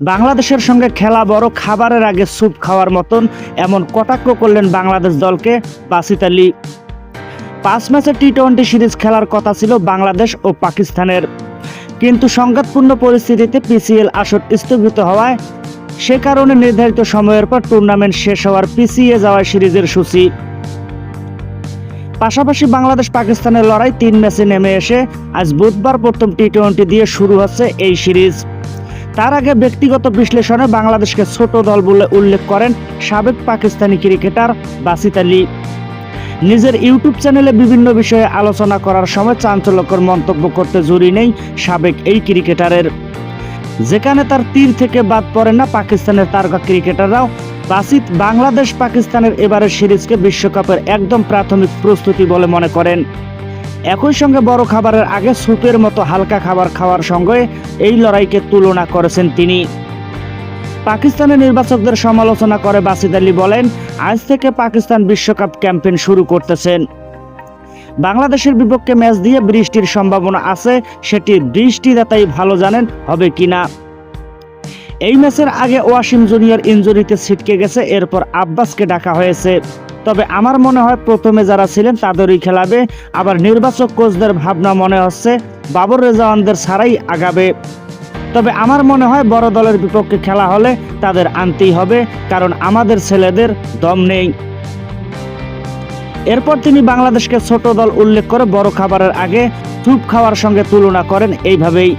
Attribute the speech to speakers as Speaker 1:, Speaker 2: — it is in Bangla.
Speaker 1: বাংলাদেশের সঙ্গে খেলা বড় খাবারের আগে স্যুপ খাওয়ার মতন এমন কটাক্ষ করলেন বাংলাদেশ দলকে বাসিত আলী। পাঁচ ম্যাচের টি টোয়েন্টি সিরিজ খেলার কথা ছিল বাংলাদেশ ও পাকিস্তানের। কিন্তু সংঘাতপূর্ণ পরিস্থিতিতে পিসিএল আসর স্থগিত হওয়ায় সে কারণে নির্ধারিত সময়ের পর টুর্নামেন্ট শেষ হওয়ার পিছিয়ে যাওয়া সিরিজের সূচি। পাশাপাশি বাংলাদেশ পাকিস্তানের লড়াই তিন ম্যাচে নেমে এসে আজ বুধবার প্রথম টি টোয়েন্টি দিয়ে শুরু হচ্ছে এই সিরিজ। তার আগে ব্যক্তিগত বিশ্লেষণে বাংলাদেশকে ছোট দল বলে উল্লেখ করেন সাবেক পাকিস্তানি ক্রিকেটার বাসিত আলী। নিজের ইউটিউব চ্যানেলে বিভিন্ন বিষয়ে আলোচনা করার সময় চাঞ্চল্যকর মন্তব্য করতে জুড়ি নেই সাবেক এই ক্রিকেটারের। যেখানে তার তীর থেকে বাদ পড়ে না পাকিস্তানের তারকা ক্রিকেটাররাও, বাসিত বাংলাদেশ পাকিস্তানের এবারের সিরিজকে বিশ্বকাপের একদম প্রাথমিক প্রস্তুতি বলে মনে করেন। একই সঙ্গে বড় খাবারের আগে স্যুপের মতো হালকা খাবার খাওয়ার সঙ্গে এই লড়াইকে তুলনা করেছেন তিনি। পাকিস্তানের নির্বাচকদের সমালোচনা করে বাসিদ আলী বলেন, আজ থেকে পাকিস্তান বিশ্বকাপ ক্যাম্পেইন শুরু করতেছেন। বাংলাদেশের বিপক্ষে ম্যাচ দিয়ে বৃষ্টির সম্ভাবনা আছে সেটি বৃষ্টিদাতাই ভালো জানেন হবে কিনা। এই ম্যাচের আগে ওয়াসিম জুনিয়র ইঞ্জুরিতে ছিটকে গেছে, এরপর আব্বাসকে ডাকা হয়েছে। তবে আমার মনে হয় প্রথমে যারা ছিলেন তাদেরই খেলাবে। আবার নির্বাচক কোচদের ভাবনা মনে হচ্ছে, বাবর রেজাওয়ানদের ছাড়াই আগাবে। তবে আমার মনে হয় বড় দলের বিপক্ষে খেলা হলে তাদের আনতেই হবে, কারণ আমাদের ছেলেদের দম নেই। এরপর তিনি বাংলাদেশকে ছোট দল উল্লেখ করে বড় খাবারের আগে স্যুপ খাওয়ার সঙ্গে তুলনা করেন এইভাবেই।